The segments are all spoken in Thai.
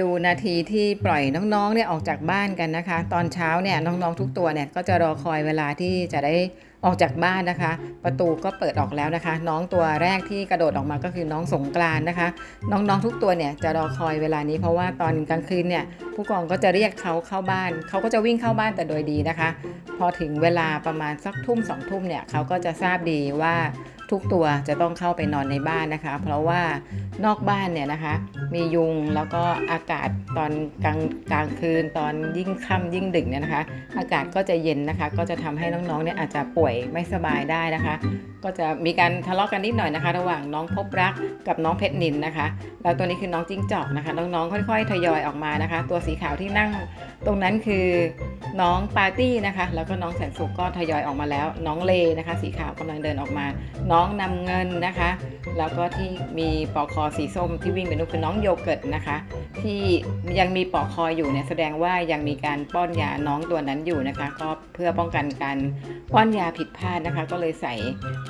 ดูนาทีที่ปล่อยน้องๆเนี่ยออกจากบ้านกันนะคะ ตอนเช้าเนี่ยน้องๆทุกตัวเนี่ยก็จะรอคอยเวลาที่จะได้ออกจากบ้านนะคะ ประตูก็เปิดออกแล้วนะคะ น้องตัวแรกที่กระโดดออกมาก็คือน้องสงกรานนะคะ น้องๆทุกตัวเนี่ยจะรอคอยเวลานี้เพราะว่าตอนกลางคืนเนี่ยผู้กองก็จะเรียกเขาเข้าบ้าน เขาก็จะวิ่งเข้าบ้านแต่โดยดีนะคะ พอถึงเวลาประมาณสักทุ่มสองทุ่มเนี่ยเขาก็จะทราบดีว่า ทุกตัวจะต้องเข้าไปนอนในบ้านนะคะ เพราะว่านอกบ้านเนี่ยนะคะ มียุงแล้วก็อากาศตอนกลางกลางคืน ตอนยิ่งค่ำยิ่งดึกเนี่ยนะคะ อากาศก็จะเย็นนะคะ ก็จะทำให้น้องๆเนี่ยอาจจะป่วยไม่สบายได้นะคะ ก็จะมีการทะเลาะกันนิดหน่อยนะคะ ระหว่างน้องพบรักกับน้องเพชรนินนะคะ แล้วตัวนี้คือน้องจิ้งจอกนะคะ น้องๆค่อย ๆ ทยอยออกมานะคะ ตัวสีขาวที่นั่งตรงนั้นคือ น้องปาร์ตี้นะคะ แล้วก็น้องแสนสุขก็ทยอยออกมาแล้ว น้องเลนะคะ สีขาวกำลังเดินออกมา น้องนำเงินนะคะ แล้วก็ที่มีปอกคอสีส้มที่วิ่งไปนู่นคือน้องโยเกิร์ตนะคะ ที่ยังมีปอกคออยู่เนี่ยแสดงว่ายังมีการป้อนยาน้องตัวนั้นอยู่นะคะ ก็เพื่อป้องกันการป้อนยาผิดพลาดนะคะ ก็เลยใส่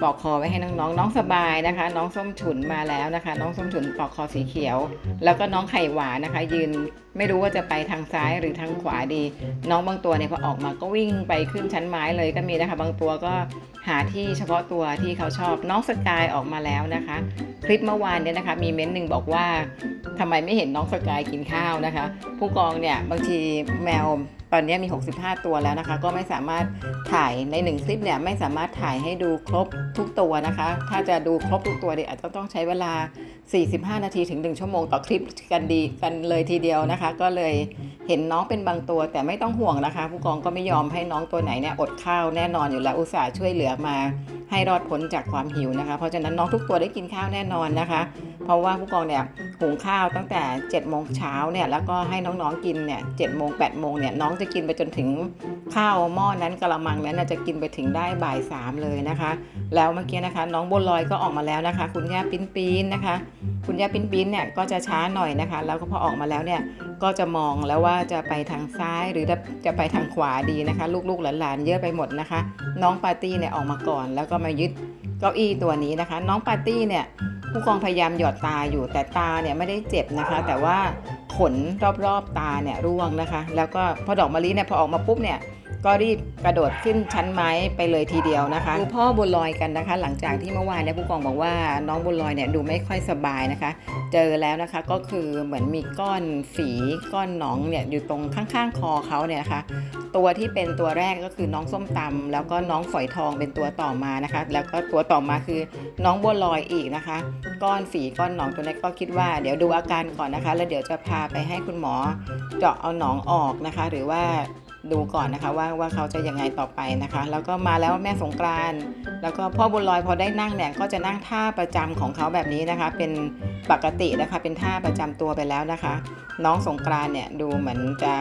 ปอกคอไว้ให้น้องๆ น้องสบายนะคะ น้องส้มฉุนมาแล้วนะคะ น้องส้มฉุนปอกคอสีเขียว แล้วก็น้องไข่หวานนะคะ ยืนไม่รู้ว่าจะไปทางซ้ายหรือทางขวาดี น้องบางตัวเนี่ยพอออกมาก็วิ่งไปขึ้นชั้นไม้เลยก็มีนะคะ บางตัวก็หาที่เฉพาะตัวที่เขาชอบน้องสกายออกมาแล้วนะคะ คลิปเมื่อวานเนี่ยนะคะมีเม้นต์หนึ่งบอกว่าทำไมไม่เห็นน้องสกายกินข้าวนะคะ ผู้กองเนี่ยบางทีแมว ตอนนี้มี 65 ตัวแล้วนะคะ ก็ไม่สามารถถ่ายในหนึ่งคลิปเนี่ยไม่สามารถถ่ายให้ดูครบทุกตัวนะคะ ถ้าจะดูครบทุกตัวเนี่ยอาจจะต้องใช้เวลา 45 นาทีถึง 1 ชั่วโมงต่อคลิปกันดีกันเลยทีเดียวนะคะ ก็เลยเห็นน้องเป็นบางตัวแต่ไม่ต้องห่วงนะคะ ผู้กองก็ไม่ยอมให้น้องตัวไหนเนี่ยอดข้าวแน่นอนอยู่แล้วอุตส่าห์ช่วยเหลือมา ให้รอดพ้นจากความหิวนะคะ เพราะฉะนั้นน้องทุกตัวได้กินข้าวแน่นอนนะคะ เพราะว่าผู้กองเนี่ยหุงข้าวตั้งแต่7จ็ดโมงเช้าเนี่ยแล้วก็ให้น้องๆกินเนี่ยเจ็ดโมงแปดโมงเนี่ยน้องจะกินไปจนถึงข้าวหม้อนั้นกระมังนั้นจะกินไปถึงได้บ่ายสามเลยนะคะ แล้วเมื่อกี้นะคะ น้องบัวลอยก็ออกมาแล้วนะคะ คุณย่าปิ้นปีนนะคะ คุณย่าปิ้นปีนเนี่ยก็จะช้าหน่อยนะคะ แล้วก็พอออกมาแล้วเนี่ยก็จะมองแล้วว่าจะไปทางซ้ายหรือจะไปทางขวาดีนะคะ ลูกๆหลานๆเยอะไปหมดนะคะ น้องปาร์ตี้เนี่ยออกมาก่อนแล้วก็มายึดเก้าอี้ตัวนี้นะคะ น้องปาร์ตี้เนี่ยผู้กองพยายามหยอดตาอยู่แต่ตาเนี่ยไม่ได้เจ็บนะคะ แต่ว่าขนรอบๆตาเนี่ยร่วงนะคะ แล้วก็พอดอกมะลิเนี่ยพอออกมาปุ๊บเนี่ย ก็รีบกระโดดขึ้นชั้นไม้ไปเลยทีเดียวนะคะดูพ่อบุญลอยกันนะคะ หลังจากที่เมื่อวานเนี่ยผู้กองบอกว่าน้องบุญลอยเนี่ยดูไม่ค่อยสบายนะคะ เจอแล้วนะคะก็คือเหมือนมีก้อนฝีก้อนหนองเนี่ยอยู่ตรงข้างๆคอเขาเนี่ยนะคะ ตัวที่เป็นตัวแรกก็คือน้องส้มตำแล้วก็น้องฝอยทองเป็นตัวต่อมานะคะ แล้วก็ตัวต่อมาคือน้องบัวลอยอีกนะคะ ก้อนฝีก้อนหนองตัวนี้ก็คิดว่าเดี๋ยวดูอาการก่อนนะคะ แล้วเดี๋ยวจะพาไปให้คุณหมอเจาะเอาหนองออกนะคะ หรือว่า ดูก่อนนะคะว่าว่าเขาจะยังไงต่อไปนะคะ แล้วก็มาแล้วแม่สงกรานแล้วก็พ่อบุญลอยพอได้นั่งเนี่ยก็จะนั่งท่าประจำของเขาแบบนี้นะคะ เป็นปกตินะคะเป็นท่าประจำตัวไปแล้วนะคะ น้องสงกรานเนี่ยดูเหมือนจะ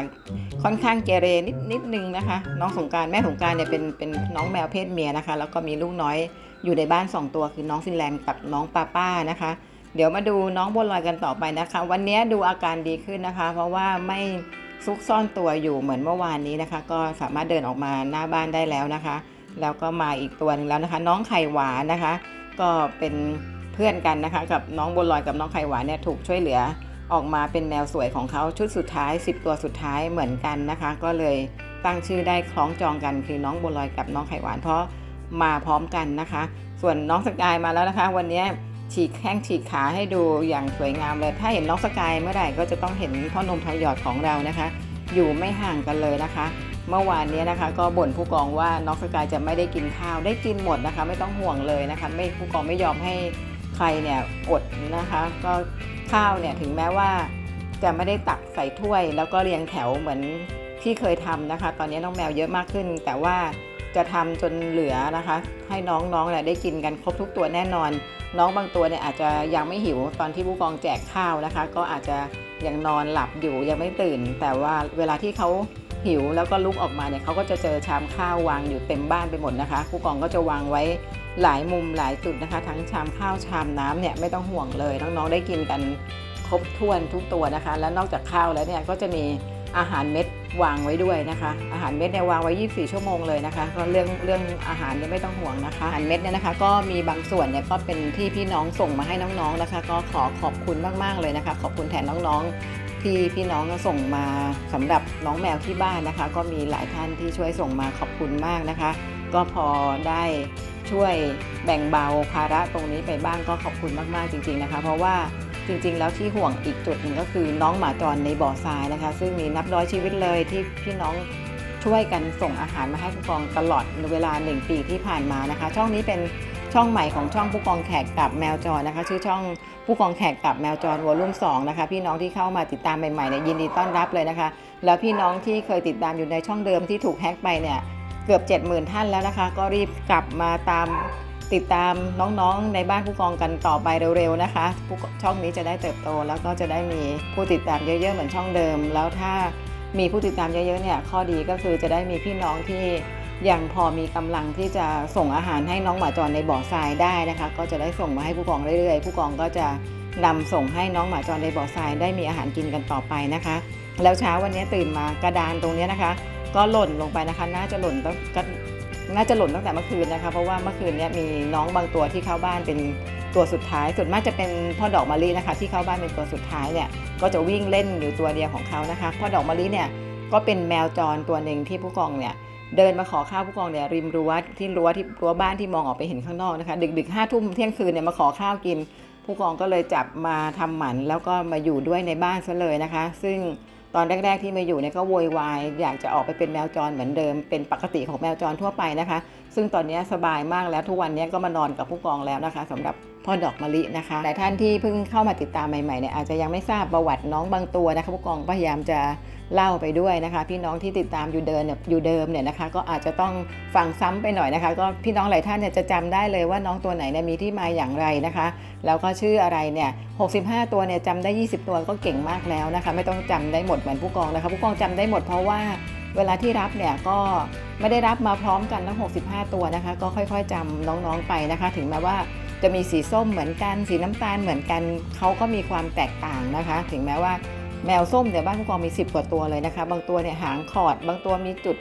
ค่อนข้างเกเรนิดนิดนึงนะคะ น้องสงกรานแม่สงกรานเนี่ยเป็นเป็นน้องแมวเพศเมียนะคะ แล้วก็มีลูกน้อยอยู่ในบ้าน 2 ตัวคือน้องฟินแลนด์กับน้องป้าป้านะคะ เดี๋ยวมาดูน้องบัวลอยกันต่อไปนะคะ วันนี้ดูอาการดีขึ้นนะคะ เพราะว่าไม่ ซุกซ่อนตัวอยู่เหมือนเมื่อวานนี้นะคะ ก็สามารถเดินออกมาหน้าบ้านได้แล้วนะคะ แล้วก็มาอีกตัวหนึ่งแล้วนะคะ น้องไข่หวานนะคะ ก็เป็นเพื่อนกันนะคะ กับน้องบัวลอยกับน้องไข่หวานเนี่ยถูกช่วยเหลือออกมาเป็นแมวสวยของเขาชุดสุดท้าย 10 ตัวสุดท้ายเหมือนกันนะคะ ก็เลยตั้งชื่อได้คล้องจองกันคือน้องบัวลอยกับน้องไข่หวานเพราะมาพร้อมกันนะคะ ส่วนน้องสกายมาแล้วนะคะ วันนี้ ฉีกแข้งฉีกขาให้ดูอย่างสวยงามเลย ถ้าเห็นน้องสกายเมื่อไหร่ก็จะต้องเห็นพ่อนมทองหยอดของเรานะคะ อยู่ไม่ห่างกันเลยนะคะ เมื่อวานนี้นะคะก็บ่นผู้กองว่าน้องสกายจะไม่ได้กินข้าวได้กินหมดนะคะ ไม่ต้องห่วงเลยนะคะ ไม่ผู้กองไม่ยอมให้ใครเนี่ยอดนะคะ ก็ข้าวเนี่ยถึงแม้ว่าจะไม่ได้ตักใส่ถ้วย แล้วก็เรียงแถวเหมือนที่เคยทำนะคะ ตอนนี้น้องแมวเยอะมากขึ้น แต่ว่า จะทำจนเหลือนะคะ ให้น้องๆเนี่ยได้กินกันครบทุกตัวแน่นอน น้องบางตัวเนี่ยอาจจะยังไม่หิวตอนที่ผู้กองแจกข้าวนะคะ ก็อาจจะยังนอนหลับอยู่ยังไม่ตื่น แต่ว่าเวลาที่เขาหิวแล้วก็ลุกออกมาเนี่ยเขาก็จะเจอชามข้าววางอยู่เต็มบ้านไปหมดนะคะ ผู้กองก็จะวางไว้หลายมุมหลายจุดนะคะ ทั้งชามข้าวชามน้ำเนี่ยไม่ต้องห่วงเลยน้องๆได้กินกันครบถ้วนทุกตัวนะคะ แล้วนอกจากข้าวแล้วเนี่ยก็จะมี อาหารเม็ดวางไว้ด้วยนะคะ อาหารเม็ดเนี่ยวางไว้ 24 ชั่วโมงเลยนะคะ ก็เรื่องเรื่องอาหารเนี่ยไม่ต้องห่วงนะคะ อาหารเม็ดเนี่ยนะคะ ก็มีบางส่วนเนี่ยก็เป็นที่พี่น้องส่งมาให้น้องๆนะคะ ก็ขอขอบคุณมากๆเลยนะคะ ขอบคุณแทนน้องๆ ที่พี่น้องส่งมาสำหรับน้องแมวที่บ้านนะคะ ก็มีหลายท่านที่ช่วยส่งมาขอบคุณมากนะคะ ก็พอได้ช่วยแบ่งเบาภาระตรงนี้ไปบ้างก็ขอบคุณมากๆจริง ๆนะคะ เพราะว่า จริงๆ แล้วที่ห่วงอีกจุดหนึ่งก็คือน้องหมาจรในบ่อทรายนะคะ ซึ่งมีนับร้อยชีวิตเลยที่พี่น้องช่วยกันส่งอาหารมาให้ผู้กองตลอดเวลาหนึ่งปีที่ผ่านมานะคะ ช่องนี้เป็นช่องใหม่ของช่องผู้กองแขกกับแมวจรนะคะ ชื่อช่องผู้กองแขกกับแมวจรวอลุ่ม2นะคะพี่น้องที่เข้ามาติดตามใหม่ๆเนี่ยยินดีต้อนรับเลยนะคะ แล้วพี่น้องที่เคยติดตามอยู่ในช่องเดิมที่ถูกแฮ็กไปเนี่ยเกือบ 70,000 ท่านแล้วนะคะ ก็รีบกลับมาตาม ติดตามน้องๆในบ้านผู้กองกันต่อไปเร็วๆนะคะผู้ช่องนี้จะได้เติบโตแล้วก็จะได้มีผู้ติดตามเยอะๆเหมือนช่องเดิม แล้วถ้ามีผู้ติดตามเยอะๆเนี่ยข้อดีก็คือจะได้มีพี่น้องที่ยังพอมีกำลังที่จะส่งอาหารให้น้องหมาจรในบ่อทรายได้นะคะ ก็จะได้ส่งมาให้ผู้กองเรื่อยๆ ผู้กองก็จะนำส่งให้น้องหมาจรในบ่อทรายได้มีอาหารกินกันต่อไปนะคะ แล้วเช้าวันนี้ตื่นมากระดานตรงนี้นะคะ ก็หล่นลงไปนะคะ น่าจะหล่นตั้งก็ น่าจะหล่นตั้งแต่เมื่อคืนนะคะ เพราะว่าเมื่อคืนนี้มีน้องบางตัวที่เข้าบ้านเป็นตัวสุดท้าย ส่วนมากจะเป็นพ่อดอกมะลินะคะ ที่เข้าบ้านเป็นตัวสุดท้ายเนี่ยก็จะวิ่งเล่นอยู่ตัวเดียวของเขานะคะพ่อดอกมะลิเนี่ยก็เป็นแมวจรตัวหนึ่งที่ผู้กองเนี่ยเดินมาขอข้าวผู้กองเนี่ยริมรั้วที่รั้วที่รั้วบ้านที่มองออกไปเห็นข้างนอกนะคะดึกๆห้าทุ่มเที่ยงคืนเนี่ยมาขอข้าวกิน ผู้กองก็เลยจับมาทำหมันแล้วก็มาอยู่ด้วยในบ้านซะเลยนะคะ ซึ่ง ตอนแรก ๆ ที่มาอยู่เนี่ยก็โวยวายอยากจะออกไปเป็นแมวจรเหมือนเดิมเป็นปกติของแมวจรทั่วไปนะคะ ซึ่งตอนนี้สบายมากแล้วทุกวันนี้ก็มานอนกับผู้กองแล้วนะคะสำหรับพ่อดอกมะลินะคะหลายท่านที่เพิ่งเข้ามาติดตามใหม่ๆเนี่ยอาจจะยังไม่ทราบประวัติน้องบางตัวนะคะผู้กองพยายามจะเล่าไปด้วยนะคะ พี่น้องที่ติดตามอยู่เดินเนี่ยอยู่เดิมเนี่ยนะคะ ก็อาจจะต้องฟังซ้ำไปหน่อยนะคะ ก็พี่น้องหลายท่านเนี่ยจะจำได้เลยว่าน้องตัวไหนเนี่ยมีที่มาอย่างไรนะคะ แล้วก็ชื่ออะไรเนี่ย65 ตัวเนี่ยจำได้ 20 ตัวก็เก่งมากแล้วนะคะ ไม่ต้องจำได้หมดเหมือนผู้กองนะคะ ผู้กองจำได้หมดเพราะว่า เวลาที่รับเนี่ยก็ไม่ได้รับมาพร้อมกันทั้ง 65 ตัวนะคะ ก็ค่อยๆจำน้องๆไปนะคะ ถึงแม้ว่าจะมีสีส้มเหมือนกันสีน้ำตาลเหมือนกันเขาก็มีความแตกต่างนะคะ ถึงแม้ว่าแมวส้มเนี่ยบ้านผู้กองมี 10 กว่าตัวเลยนะคะ บางตัวเนี่ยหางขอด บางตัวมีจุด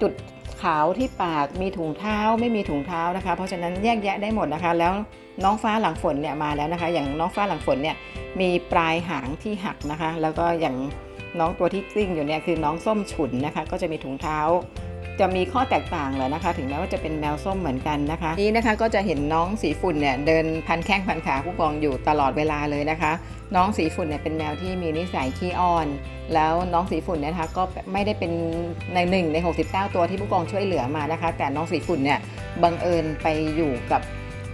จุดขาวที่ปากมีถุงเท้าไม่มีถุงเท้านะคะ เพราะฉะนั้นแยกแยะได้หมดนะคะ แล้วน้องฟ้าหลังฝนเนี่ยมาแล้วนะคะ อย่างน้องฟ้าหลังฝนเนี่ยมีปลายหางที่หักนะคะ แล้วก็อย่าง น้องตัวที่กลิ้งอยู่เนี่ยคือน้องส้มฉุนนะคะ ก็จะมีถุงเท้า จะมีข้อแตกต่างแหละนะคะ ถึงแม้ว่าจะเป็นแมวส้มเหมือนกันนะคะ นี้นะคะก็จะเห็นน้องสีฝุ่นเนี่ยเดินพันแข้งพันขาผู้กองอยู่ตลอดเวลาเลยนะคะ น้องสีฝุ่นเนี่ยเป็นแมวที่มีนิสัยขี้อ้อน แล้วน้องสีฝุ่นเนี่ยนะคะก็ไม่ได้เป็นในหนึ่งใน 69 ตัวที่ผู้กองช่วยเหลือมานะคะ แต่น้องสีฝุ่นเนี่ยบังเอิญไปอยู่กับ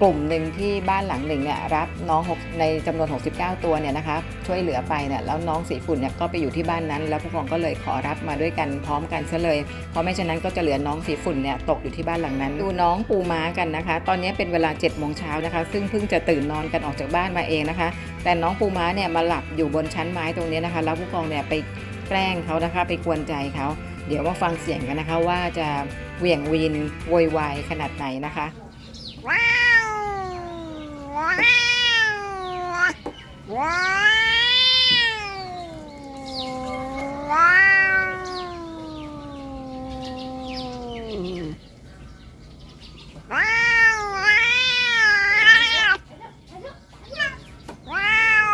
กลุ่มหนึ่งที่บ้านหลังหนึ่งเนี่ยรับน้องในจำนวน 69 ตัวเนี่ยนะคะช่วยเหลือไปเนี่ยแล้วน้องสีฝุ่นเนี่ยก็ไปอยู่ที่บ้านนั้น แล้วผู้กองก็เลยขอรับมาด้วยกันพร้อมกันซะเลย เพราะไม่ฉะนั้นก็จะเหลือน้องสีฝุ่นเนี่ยตกอยู่ที่บ้านหลังนั้น ดูน้องปูม้ากันนะคะ ตอนนี้เป็นเวลา7จ็ดโมงเช้านะคะ ซึ่งเพิ่งจะตื่นนอนกันออกจากบ้านมาเองนะคะ แต่น้องปูม้าเนี่ยมาหลับอยู่บนชั้นไม้ตรงนี้นะคะ แล้วผู้กองเนี่ยไปแกล้งเขานะคะไปกวนใจเขาเดี๋ยวมาฟังเสียงกันนะคะว่าจะเหวี่ยงวีนโวยวายขนาดไหนนะคะว้าวว้าวว้าวว้าวว้าวว้าว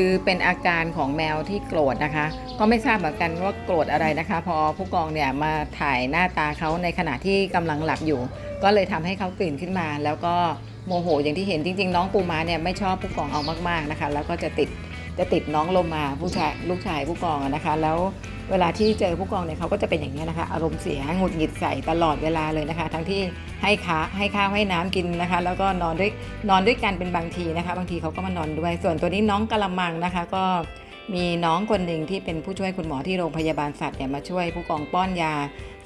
คือเป็นอาการของแมวที่โกรธนะคะ ก็ไม่ทราบเหมือนกันว่าโกรธอะไรนะคะ พอผู้กองเนี่ยมาถ่ายหน้าตาเขาในขณะที่กำลังหลับอยู่ ก็เลยทำให้เขาตื่นขึ้นมา แล้วก็โมโหอย่างที่เห็นจริง ๆ น้องปูมาเนี่ยไม่ชอบผู้กองเอามากๆนะคะ แล้วก็จะติดจะติดน้องลมมาผู้ชายลูกชายผู้กองนะคะ แล้ว เวลาที่เจอผู้กองเนี่ยเขาก็จะเป็นอย่างนี้นะคะ อารมณ์เสียหงุดหงิดใส่ตลอดเวลาเลยนะคะ ทั้งที่ให้ค้าให้ข้าวให้น้ำกินนะคะ แล้วก็นอนด้วยนอนด้วยกันเป็นบางทีนะคะ บางทีเขาก็มานอนด้วย ส่วนตัวนี้น้องกะละมังนะคะ ก็มีน้องคนหนึ่งที่เป็นผู้ช่วยคุณหมอที่โรงพยาบาลสัตว์เนี่ยมาช่วยผู้กองป้อนยา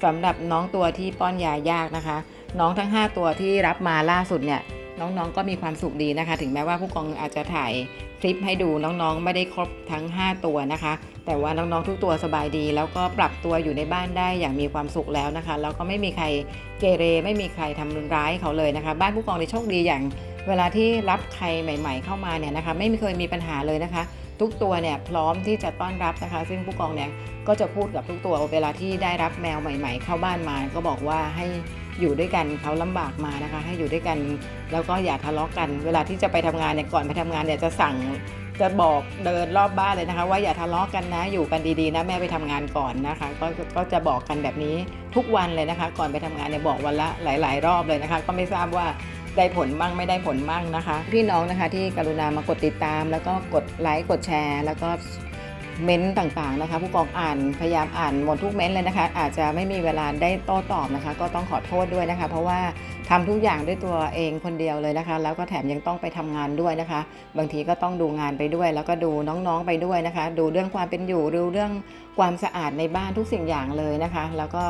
สำหรับน้องตัวที่ป้อนยายากนะคะ น้องทั้ง 5 ตัวที่รับมาล่าสุดเนี่ยน้องๆ ก็มีความสุขดีนะคะ ถึงแม้ว่าผู้กองอาจจะถ่ายคลิปให้ดูน้องๆ ไม่ได้ครบทั้ง 5 ตัวนะคะ แต่ว่าน้องๆทุกตัวสบายดี แล้วก็ปรับตัวอยู่ในบ้านได้อย่างมีความสุขแล้วนะคะ แล้วก็ไม่มีใครเกเรไม่มีใครทำร้ายเขาเลยนะคะ บ้านผู้กองในโชคดีอย่าง เวลาที่รับใครใหม่ ๆ เข้ามาเนี่ยนะคะ ไม่เคยมีปัญหาเลยนะคะ ทุกตัวเนี่ยพร้อมที่จะต้อนรับนะคะ ซึ่งผู้กองเนี่ยก็จะพูดกับทุกตัวเวลาที่ได้รับแมวใหม่ ๆ เข้าบ้านมา ก็บอกว่าให้อยู่ด้วยกันเขาลำบากมานะคะ ให้อยู่ด้วยกัน แล้วก็อย่าทะเลาะกัน เวลาที่จะไปทำงานเนี่ยก่อนไปทำงานเนี่ยจะสั่ง จะบอกเดินรอบบ้านเลยนะคะ ว่าอย่าทะเลาะกันนะอยู่กันดีๆนะแม่ไปทำงานก่อนนะคะ ก็ก็จะบอกกันแบบนี้ทุกวันเลยนะคะ ก่อนไปทำงานเนี่ยบอกวันละหลาย ๆ รอบเลยนะคะ ก็ไม่ทราบว่าได้ผลบ้างไม่ได้ผลบ้างนะคะ พี่น้องนะคะที่กรุณามากดติดตาม แล้วก็กดไลค์กดแชร์ แล้วก็เม้นต์ต่างๆนะคะ ผู้กองอ่านพยายามอ่านหมดทุกเม้นต์เลยนะคะ อาจจะไม่มีเวลาได้โต้ตอบนะคะ ก็ต้องขอโทษด้วยนะคะ เพราะว่าทำทุกอย่างด้วยตัวเองคนเดียวเลยนะคะ แล้วก็แถมยังต้องไปทำงานด้วยนะคะ บางทีก็ต้องดูงานไปด้วย แล้วก็ดูน้องๆไปด้วยนะคะ ดูเรื่องความเป็นอยู่ดูเรื่องความสะอาดในบ้านทุกสิ่งอย่างเลยนะคะ แล้วก็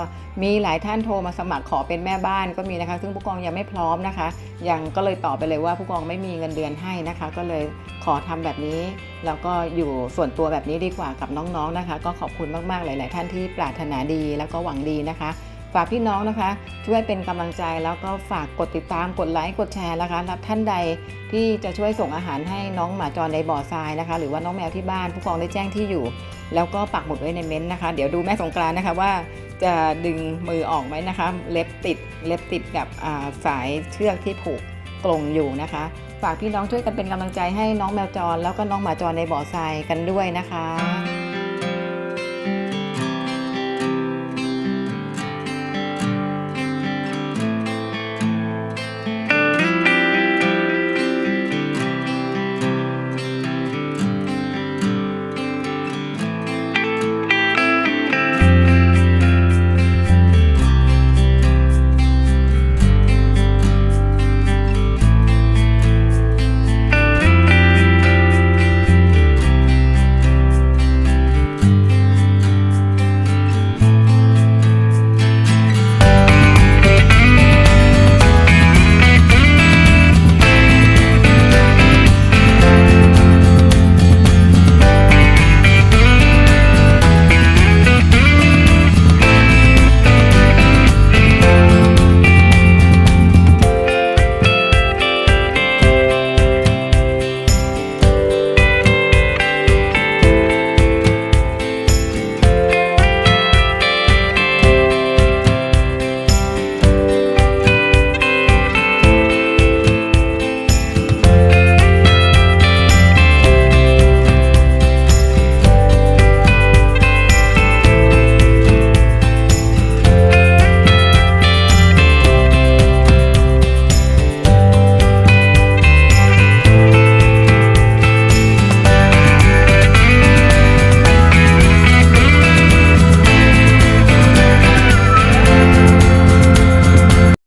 มีหลายท่านโทรมาสมัครขอเป็นแม่บ้านก็มีนะคะ ซึ่งผู้กองยังไม่พร้อมนะคะ ยังก็เลยตอบไปเลยว่าผู้กองไม่มีเงินเดือนให้นะคะ ก็เลยขอทำแบบนี้แล้วก็อยู่ส่วนตัวแบบนี้ดีกว่ากับน้องๆนะคะ ก็ขอบคุณมากๆหลาย ๆ ท่านที่ปรารถนาดีแล้วก็หวังดีนะคะ ฝากพี่น้องนะคะ ช่วยเป็นกำลังใจแล้วก็ฝากกดติดตามกดไลค์กดแชร์นะคะและท่านใดที่จะช่วยส่งอาหารให้น้องหมาจรในบ่อทรายนะคะ หรือว่าน้องแมวที่บ้านผู้กองได้แจ้งที่อยู่ แล้วก็ปักหมุดไว้ในเม้นต์นะคะ เดี๋ยวดูแม่สงกรานต์นะคะว่าจะดึงมือออกไหมนะคะ เล็บติดเล็บติดกับาสายเชือกที่ผูกกลงอยู่นะคะ ฝากพี่น้องช่วยกันเป็นกำลังใจให้น้องแมวจร แล้วก็น้องหมาจรในบ่อทรายกันด้วยนะคะ